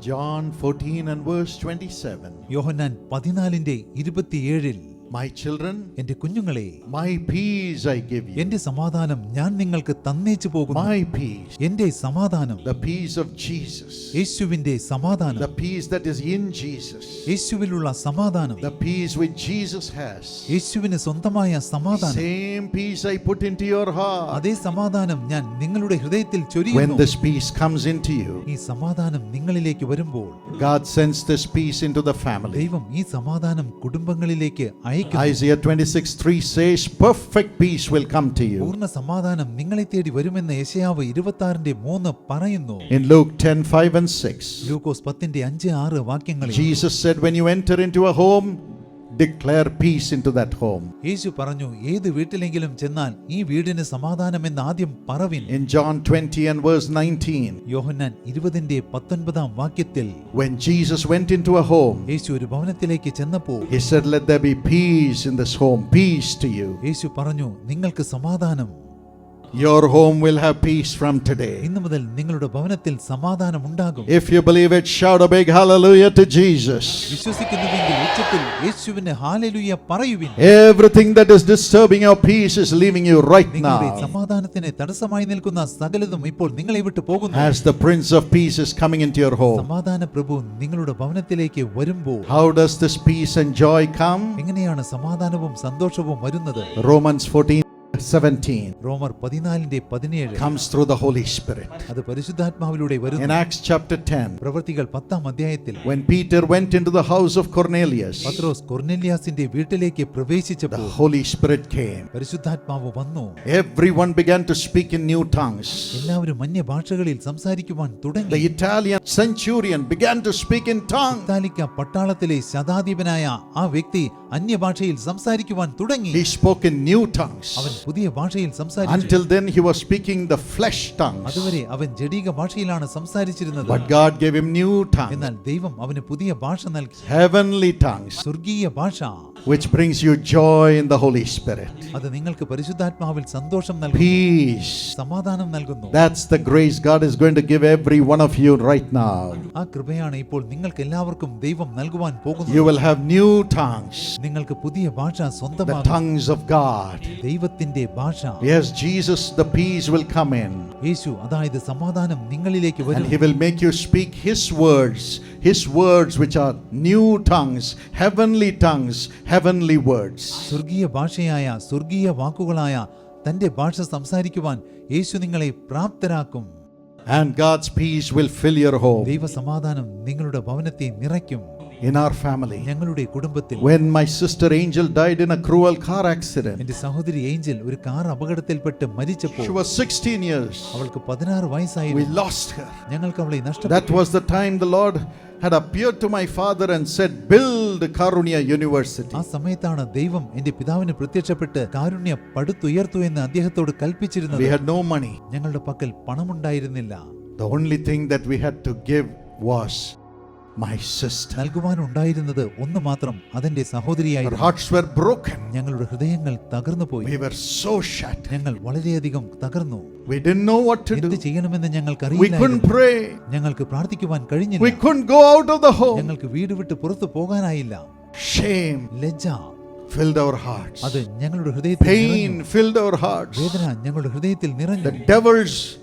John 14 and verse 27. Yohannan പതിനാലിന്റെ ഇരുപത്തിയേഴിൽ My children, എന്റെ കുഞ്ഞുങ്ങളെ my peace I give you. എന്റെ സമാധാനം ഞാൻ നിങ്ങൾക്ക് തന്നേച്ചു പോകുന്നു My peace. എന്റെ സമാധാനം The peace of Jesus. യേശുവിന്റെ സമാധാനം The peace that is in Jesus. യേശുവിലുള്ള സമാധാനം The peace which Jesus has. യേശുവിന് സ്വന്തമായ സമാധാനം Same peace I put into your heart. അതേ സമാധാനം ഞാൻ നിങ്ങളുടെ ഹൃദയത്തിൽ When ചൊരിയുന്നു this peace comes into you, ഈ സമാധാനം നിങ്ങളിലേക്ക് വരുമ്പോൾ God sends this peace into the family. ദൈവം ഈ സമാധാനം കുടുംബങ്ങളിലേക്ക് അയക്കുന്നു Isaiah 26 3 says, Perfect peace will come to you. പൂർണ്ണ സമാധാനം നിങ്ങളെ തേടി വരുമെന്ന് യശയാവ് ഇരുപത്തി ആറിന്റെ മൂന്ന് പറയുന്നു In Luke 10 5 and 6, ലൂക്കോസ് പത്തിന്റെ അഞ്ച് ആറ് വാക്യങ്ങളിൽ Jesus said, When you enter into a home, declare peace into that home. യേശു പറഞ്ഞു ഏത് വീട്ടിലെങ്കിലും ചെന്നാൽ ഈ വീടിന് സമാധാനമെന്ന് ആദ്യം പറവിൻ In John 20 and verse 19, യോഹന്നാൻ ഇരുപതിന്റെ പത്തൊൻപതാം വാക്യത്തിൽ when Jesus went into a home, യേശു ഒരു ഭവനത്തിലേക്ക് ചെന്നപ്പോൾ he said, Let there be peace in this home, peace to you. യേശു പറഞ്ഞു നിങ്ങൾക്ക് സമാധാനം Your home will have peace from today. ഇന്നു മുതൽ നിങ്ങളുടെ ഭവനത്തിൽ സമാധാനം ഉണ്ടാകും If you believe it, shout a big hallelujah to Jesus. വിശ്വസിക്കുന്നുവെങ്കിൽ ഉച്ചത്തിൽ യേശുവിന് ഹാലലുയ പറയുവിൻ Everything that is disturbing your peace is leaving you right നിങ്ങളുടെ now. സമാധാനത്തിന് തടസ്സമായി നിൽക്കുന്ന സകലതും ഇപ്പോൾ നിങ്ങളെ വിട്ടു പോകുന്നു As the Prince of Peace is coming into your home. സമാധാന പ്രഭു നിങ്ങളുടെ ഭവനത്തിലേക്ക് വരുമ്പോൾ How does this peace and joy come? എങ്ങനെയാണ് സമാധാനവും സന്തോഷവും വരുന്നത് Romans 14 17 റോമർ പതിനാലിന്റെ പതിനേഴ് comes through the Holy Spirit. അത് പരിശുദ്ധാത്മാവിലൂടെ In വരുന്നു Acts chapter 10, പ്രവൃത്തികൾ പത്താം അധ്യായത്തിൽ when Peter went into the house of Cornelius, പത്രോസ് കൊർനെല്യാസിന്റെ വീട്ടിലേക്ക് the പ്രവേശിച്ചപ്പോൾ Holy Spirit came. പരിശുദ്ധാത്മാവ് വന്നു Everyone began to speak in new tongues. എല്ലാവരും അന്യഭാഷകളിൽ സംസാരിക്കുവാൻ The തുടങ്ങി Italian centurion began to speak in tongues. ഇത്താലിക്ക പട്ടാളത്തിലെ ശതാധിപനായ ആ വ്യക്തി അന്യഭാഷയിൽ സംസാരിക്കുവാൻ തുടങ്ങി He spoke in new tongues. അവൻ പുതിയ ഭാഷയിൽ സംസാരിച്ചു Until then, he was speaking the flesh tongues. അതുവരെ അവൻ ജഡീക ഭാഷയിലാണ് സംസാരിച്ചിരുന്നത് But God gave him new tongues, എന്നാൽ ദൈവം അവന് പുതിയ ഭാഷ നൽകി heavenly tongues, സ്വർഗീയ ഭാഷ which brings you joy in the Holy Spirit. അത് നിങ്ങൾക്ക് പരിശുദ്ധാത്മാവിൽ സന്തോഷം നൽകുന്നു Peace. സമാധാനം നൽകുന്നു That's the grace God is going to give every one of you right now. ആ കൃപയാണ് ഇപ്പോൾ നിങ്ങൾക്ക് എല്ലാവർക്കും ദൈവം നൽകുവാൻ You പോകുന്നത് will have new tongues, നിങ്ങൾക്ക് പുതിയ ഭാഷ the സ്വന്തമാകും tongues of God. ദൈവത്തിന്റെ ഭാഷ Yes, Jesus, the peace will come in. യേശു അതായത് സമാധാനം നിങ്ങളിലേക്ക് And വരും he will make you speak his words, his words which are new tongues, heavenly tongues, heavenly words. സ്വർഗീയ ഭാഷയായ സ്വർഗീയ വാക്കുകളായ തന്റെ ഭാഷ സംസാരിക്കുവാൻ യേശു നിങ്ങളെ പ്രാപ്തരാക്കും. And God's peace will fill your home. ദൈവ സമാധാനം നിങ്ങളുടെ ഭവനത്തെ നിറയ്ക്കും. in our family. ഞങ്ങളുടെ കുടുംബത്തിൽ When my sister Angel died in a cruel car accident, എന്റെ സഹോദരി ഏഞ്ചൽ ഒരു കാർ അപകടത്തിൽപ്പെട്ട് മരിച്ചപ്പോൾ she was 16 years. അവൾക്ക് പതിനാറ് We വയസ്സായിരുന്നു lost her. ഞങ്ങൾക്ക് അവളെ നഷ്ടപ്പെട്ടു That was the time the Lord had appeared to my father and said, Build Karunya University. ആ സമയത്താണ് ദൈവം എന്റെ പിതാവിന് പ്രത്യക്ഷപ്പെട്ട് കാരുണ്യ പടുത്തുയർത്തു എന്ന് അദ്ദേഹത്തോട് കൽപ്പിച്ചിരുന്നത് We had no money. ഞങ്ങളുടെ പക്കൽ പണമുണ്ടായിരുന്നില്ല The only thing that we had to give was my sister. നൽകുവാനുണ്ടായിരുന്നത് ഒന്ന് മാത്രം അതിന്റെ സഹോദരിയായി ഞങ്ങളുടെ ഹൃദയങ്ങൾ തകർന്നു പോയി. ഞങ്ങൾ വളരെയധികം തകർന്നു. ചെയ്യണമെന്ന് ഞങ്ങൾക്ക് ഞങ്ങൾക്ക് പ്രാർത്ഥിക്കുവാൻ കഴിഞ്ഞില്ല. ഞങ്ങൾക്ക് വീട് വിട്ട് പുറത്തു പോകാനായില്ല. ലജ്ജ filled our hearts. അത് ഞങ്ങളുടെ ഹൃദയത്തിൽ pain filled our hearts. വേദന ഞങ്ങളുടെ ഹൃദയത്തിൽ നിറഞ്ഞു. Devil's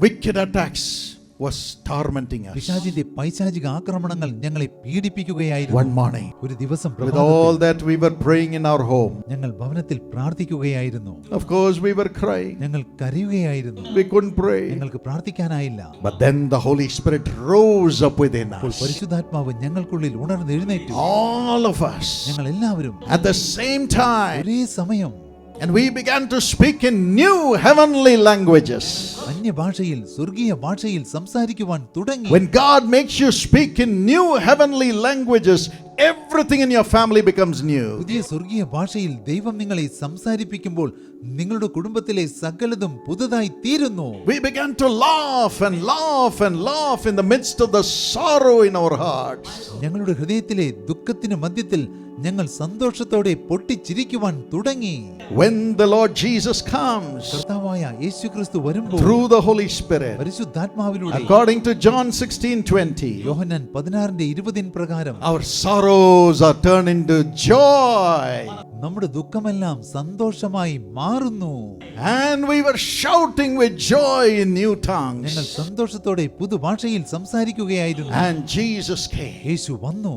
wicked attacks. was tormenting us. പിശാചിന്റെ പൈശാചിക ആക്രമണങ്ങൾ ഞങ്ങളെ പീഡിപ്പിക്കുകയായിരുന്നു One morning, ഒരു ദിവസം with പ്രഭാതത്തിൽ all that we were praying in our home, ഞങ്ങൾ ഭവനത്തിൽ പ്രാർത്ഥിക്കുകയായിരുന്നു of course we were crying. ഞങ്ങൾ കരയുകയായിരുന്നു We couldn't pray. ഞങ്ങൾക്ക് പ്രാർത്ഥിക്കാനായില്ല But then the Holy Spirit rose up within അപ്പോൾ us. പരിശുദ്ധാത്മാവ് ഞങ്ങൾക്കുള്ളിൽ ഉണർന്നെഴുന്നേറ്റു All of us ഞങ്ങൾ എല്ലാവരും at the same time. ഒരേ സമയം And we began to speak in new heavenly languages. അന്യഭാഷയിൽ സ്വർഗീയ ഭാഷയിൽ സംസാരിക്കുവാൻ തുടങ്ങി When God makes you speak in new heavenly languages, everything in your family becomes new. പുതിയ സ്വർഗീയ ഭാഷയിൽ ദൈവം നിങ്ങളെ സംസാരിപ്പിക്കുമ്പോൾ നിങ്ങളുടെ കുടുംബത്തിലെ സകലതും പുതുതായി തീരുന്നു We began to laugh and laugh and laugh in the midst of the sorrow in our hearts. ഞങ്ങളുടെ ഹൃദയത്തിലെ ദുഃഖത്തിന് മധ്യത്തിൽ ഞങ്ങൾ സന്തോഷത്തോടെ പൊട്ടിച്ചിരിക്കുവാൻ തുടങ്ങി When the Lord Jesus comes, കർത്താവായ കർത്താവായ യേശു ക്രിസ്തു വരുമ്പോൾ through the Holy Spirit. പരിശുദ്ധാത്മാവിലൂടെ According to John 16 20, യോഹന്നാൻ പതിനാറിന്റെ ഇരുപതിൻ പ്രകാരം our sorrows are turned into joy. നമ്മുടെ ദുഃഖമെല്ലാം സന്തോഷമായി മാറുന്നു And we were shouting with joy in new ഞങ്ങൾ tongues. സന്തോഷത്തോടെ പുതുഭാഷയിൽ സംസാരിക്കുകയായിരുന്നു And Jesus came, യേശു വന്നു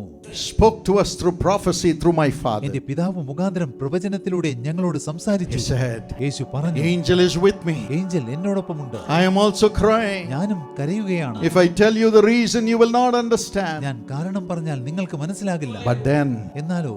spoke to us through prophecy through my Father. എന്റെ പിതാവ് മുഖാന്തരം പ്രവചനത്തിലൂടെ ഞങ്ങളോട് He സംസാരിച്ചു said, യേശു പറഞ്ഞു Angel is with me. Angel എന്നോടൊപ്പമുണ്ട് I am also crying. ഞാനും കരയുകയാണ് If I tell you the reason, you will not understand. ഞാൻ കാരണം പറഞ്ഞാൽ നിങ്ങൾക്ക് മനസ്സിലാകില്ല But then എന്നാലോ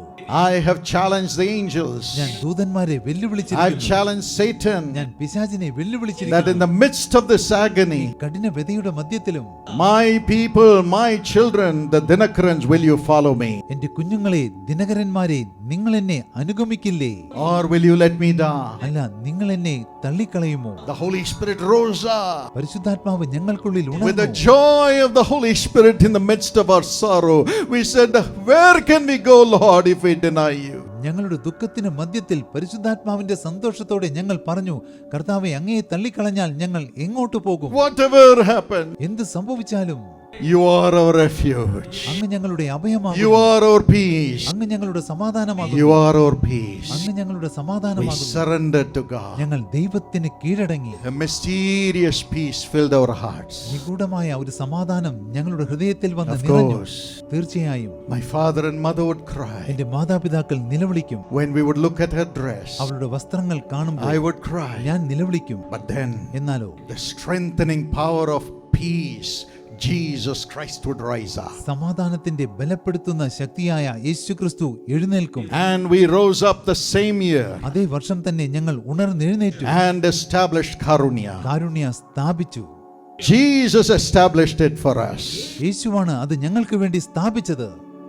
I have challenged the angels. ഞാൻ ദൂതന്മാരെ I've വെല്ലുവിളിച്ചിരിക്കുന്നു challenged Satan ഞാൻ പിശാചിനെ that in വെല്ലുവിളിച്ചിരിക്കുന്നു the midst of this agony, കഠിന വ്യതയുടെ മധ്യത്തിലും my people, my children, the Dinakarans, will you follow me? എന്റെ കുഞ്ഞുങ്ങളെ ദിനകരന്മാരെ നിങ്ങൾ എന്നെ അനുഗമിക്കില്ലേ Or will you let me die? അല്ല നിങ്ങൾ എന്നെ തള്ളിക്കളയുമോ The Holy Spirit rose up പരിശുദ്ധാത്മാവ് ഞങ്ങൾക്കുള്ളിൽ with the ഉണർന്നു joy of the Holy Spirit in the midst of our sorrow. We said, Where can we go, Lord, if we deny you? ഞങ്ങളുടെ ദുഃഖത്തിന് മധ്യത്തിൽ പരിശുദ്ധാത്മാവിന്റെ സന്തോഷത്തോടെ ഞങ്ങൾ പറഞ്ഞു കർത്താവെ അങ്ങയെ തള്ളിക്കളഞ്ഞാൽ ഞങ്ങൾ എങ്ങോട്ട് പോകും? എന്ത് സംഭവിച്ചാലും you are our refuge. അങ്ങ് ഞങ്ങളുടെ You അഭയമാകും are our peace. അങ്ങ് ഞങ്ങളുടെ സമാധാനമാകും You are our peace. അങ്ങ് ഞങ്ങളുടെ We സമാധാനമാകും surrender to God. ഞങ്ങൾ ദൈവത്തിന് കീഴടങ്ങി A mysterious peace filled our hearts. നിഗൂഢമായ ഒരു സമാധാനം ഞങ്ങളുടെ ഹൃദയത്തിൽ വന്ന് Of നിറഞ്ഞു course, തീർച്ചയായും my father and mother would cry. എന്റെ മാതാപിതാക്കൾ നിലവിളിക്കും When we would look at her dress, അവളുടെ വസ്ത്രങ്ങൾ കാണുമ്പോൾ I would cry. ഞാൻ നിലവിളിക്കും But then, എന്നാലോ the strengthening power of peace, Jesus Christ would rise up. സമാധാനത്തിന്റെ ബലപ്പെടുത്തുന്ന ശക്തിയായ യേശു ക്രിസ്തു എഴുന്നേൽക്കും And we rose up the same year അതേ വർഷം തന്നെ ഞങ്ങൾ ഉണർന്നെഴുന്നേറ്റു and established Karunya. കാരുണ്യ സ്ഥാപിച്ചു Jesus established it for us. യേശുവാണ് അത് ഞങ്ങൾക്ക് വേണ്ടി സ്ഥാപിച്ചത്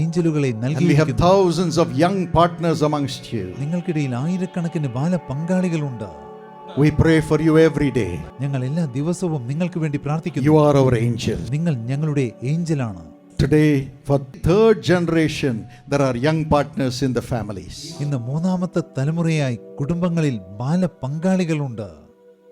ഏഞ്ചലുകളെ And we have നൽകിയിരിക്കുന്നു thousands of young partners amongst you. നിങ്ങൾക്കിടയിൽ ആയിരക്കണക്കിന് ബാല പങ്കാളികളുണ്ട് We pray for you every day. ഞങ്ങൾ എല്ലാ ദിവസവും നിങ്ങൾക്ക് വേണ്ടി പ്രാർത്ഥിക്കുന്നു You are our angel. നിങ്ങൾ ഞങ്ങളുടെ ഏഞ്ചലാണ് Today, for third generation, there are young partners in the families. ഇന്ന് മൂന്നാമത്തെ തലമുറയായി കുടുംബങ്ങളിൽ ബാല പങ്കാളികളുണ്ട്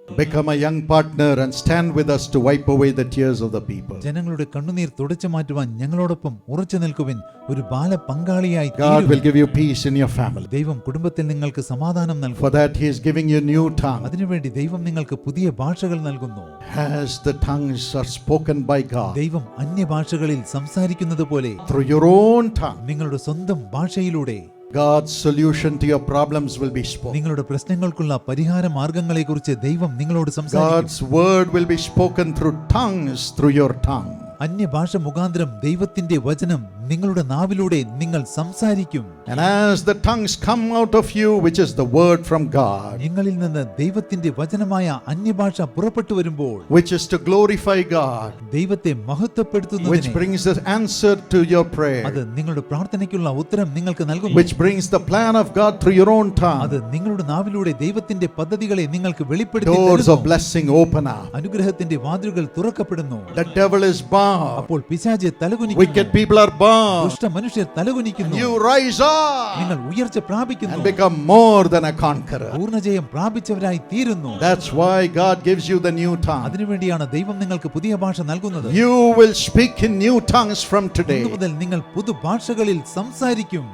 Become a young partner and stand with us to wipe away the tears of the people. ജനങ്ങളുടെ കണ്ണുനീർ തുടച്ചു മാറ്റുവാൻ ഞങ്ങളോടൊപ്പം ഉറച്ചു നിൽക്കുവിൻ ഒരു ബാല പങ്കാളിയായി God will തീരുവിൻ. give you peace in your family. ദൈവം കുടുംബത്തിൽ നിങ്ങൾക്ക് സമാധാനം നൽകും For that, He is giving you new tongue. അതിനുവേണ്ടി ദൈവം നിങ്ങൾക്ക് പുതിയ ഭാഷകൾ നൽകുന്നു As the tongues are spoken by God ദൈവം അന്യഭാഷകളിൽ സംസാരിക്കുന്നത് പോലെ through your own tongue, നിങ്ങളുടെ സ്വന്തം ഭാഷയിലൂടെ God's solution to your problems will be spoken. നിങ്ങളുടെ പ്രശ്നങ്ങൾക്കുള്ള പരിഹാര മാർഗങ്ങളെ കുറിച്ച് ദൈവം നിങ്ങളോട് സംസാരിക്കും God's word will be spoken through tongues through your tongue. അന്യഭാഷ മുഖാന്തരം ദൈവത്തിന്റെ വചനം നിങ്ങളുടെ നാവിലൂടെ നിങ്ങൾ സംസാരിക്കും And as the tongues come out of you, which is the word from God, നിങ്ങളിൽ നിന്ന് ദൈവത്തിന്റെ വചനമായ അന്യഭാഷ പുറപ്പെട്ടു വരുമ്പോൾ which is to glorify God, ദൈവത്തെ which മഹത്വപ്പെടുത്തുന്നതിന് brings the answer to your prayer, അത് നിങ്ങളുടെ പ്രാർത്ഥനയ്ക്കുള്ള ഉത്തരം നിങ്ങൾക്ക് നൽകും which brings the plan of God through your own അത് tongue. നിങ്ങളുടെ നാവിലൂടെ ദൈവത്തിന്റെ പദ്ധതികളെ നിങ്ങൾക്ക് വെളിപ്പെടുത്തി Doors of തരുന്നു. blessing open up. അനുഗ്രഹത്തിന്റെ വാതിലുകൾ തുറക്കപ്പെടുന്നു The devil is bound. അപ്പോൾ പിശാചെ Wicked തലകുനിക്കുന്നു people are bound. ദുഷ്ട മനുഷ്യർ തലകുനിക്കുന്നു You rise up നിങ്ങൾ ഉയർച്ച പ്രാപിക്കുന്നു and become more than a conqueror. പൂർണ്ണജയം പ്രാപിച്ചവരായി തീരുന്നു That's why God gives you the new tongue. അതിനുവേണ്ടിയാണ് ദൈവം നിങ്ങൾക്ക് പുതിയ ഭാഷ നൽകുന്നത് You will speak in new tongues from ഇന്നു today. മുതൽ നിങ്ങൾ പുതുഭാഷകളിൽ സംസാരിക്കും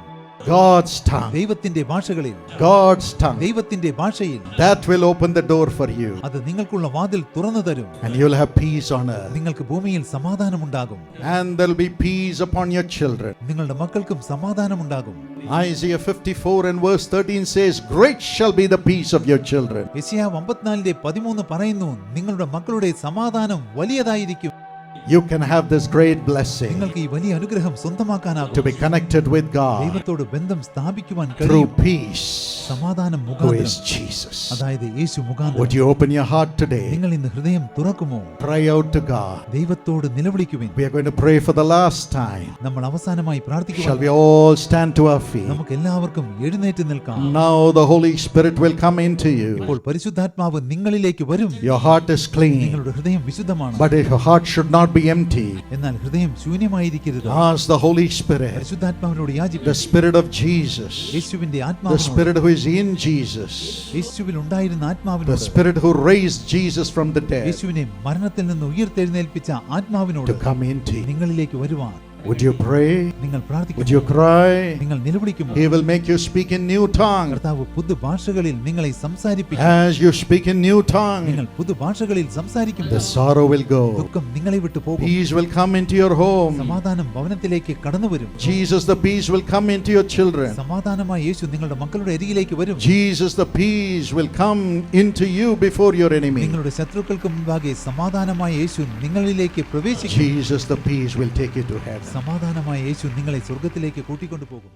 God's tongue. ദൈവത്തിന്റെ ഭാഷകളിൽ God's tongue. ദൈവത്തിന്റെ ഭാഷയിൽ That will open the door for you. അത് നിങ്ങൾക്കുള്ള വാതിൽ തുറന്നു തരും And you'll have peace on earth. നിങ്ങൾക്ക് ഭൂമിയിൽ സമാധാനമുണ്ടാകും And there'll be peace upon your children. നിങ്ങളുടെ മക്കൾക്കും സമാധാനമുണ്ടാകും Isaiah 54 and verse 13 says, Great shall be the peace of your children. യശയാവ് അമ്പത്തിനാലിന്റെ പതിമൂന്ന് പറയുന്നു നിങ്ങളുടെ മക്കളുടെ സമാധാനം വലിയതായിരിക്കും you can have this great blessing നിങ്ങൾക്ക് ഈ വലിയ അനുഗ്രഹം സ്വന്തമാക്കാനാകും to be connected with God ദൈവത്തോട് ബന്ധം സ്ഥാപിക്കുവാൻ through കഴിയും peace, സമാധാനം who മുഖാന്തരം is Jesus. അതായത് യേശു മുഖാന്തരം Would you open your heart today? നിങ്ങൾ ഇന്ന് ഹൃദയം തുറക്കുമോ Cry out to God. ദൈവത്തോട് നിലവിളിക്കുവിൻ We are going to pray for the last time. നമ്മൾ അവസാനമായി Shall പ്രാർത്ഥിക്കുക we all stand to our feet? നമുക്ക് എല്ലാവർക്കും എഴുന്നേറ്റ് നിൽക്കാം Now the Holy Spirit will come into you. ഇപ്പോൾ പരിശുദ്ധാത്മാവ് നിങ്ങളിലേക്ക് വരും Your heart is clean, നിങ്ങളുടെ ഹൃദയം വിശുദ്ധമാണ് but your heart should not be empty. എന്നാൽ ഹൃദയം ശൂന്യമായിരിക്കരുത് Ask the Holy Spirit, പരിശുദ്ധാത്മാവിനോട് the യാചിക്കും Spirit of Jesus, യേശുവിന്റെ the ആത്മാവിനോട് Spirit who is in Jesus, യേശുവിൽ ഉണ്ടായിരുന്ന the ആത്മാവിനോട് Spirit who raised Jesus from the dead യേശുവിനെ മരണത്തിൽ നിന്ന് ഉയർത്തെഴുന്നേൽപ്പിച്ച ആത്മാവിനോട് to come into you. നിങ്ങളിലേക്ക് വരുവാൻ Would you pray? നിങ്ങൾ Would പ്രാർത്ഥിക്കും you cry? നിങ്ങൾ നിലവിളിക്കുമോ He will make you speak in new tongue. കർത്താവ് പുതുഭാഷകളിൽ നിങ്ങളെ സംസാരിപ്പിക്കും As you speak in new tongue, നിങ്ങൾ പുതുഭാഷകളിൽ സംസാരിക്കുമ്പോൾ the sorrow will go. ദുഃഖം നിങ്ങളെ വിട്ടു പോകും Peace will come into your home. സമാധാനം ഭവനത്തിലേക്ക് കടന്നു വരും Jesus, the peace will come into your children. സമാധാനമായ യേശു നിങ്ങളുടെ മക്കളുടെ അരികിലേക്ക് വരും Jesus, the peace will come into you before your enemy. നിങ്ങളുടെ ശത്രുക്കൾക്ക് മുമ്പാകെ സമാധാനമായ യേശു നിങ്ങളിലേക്ക് പ്രവേശിക്കും Jesus, the peace will take you to heaven. സമാധാനമായ യേശു നിങ്ങളെ സ്വർഗത്തിലേക്ക് കൂട്ടിക്കൊണ്ടു പോകും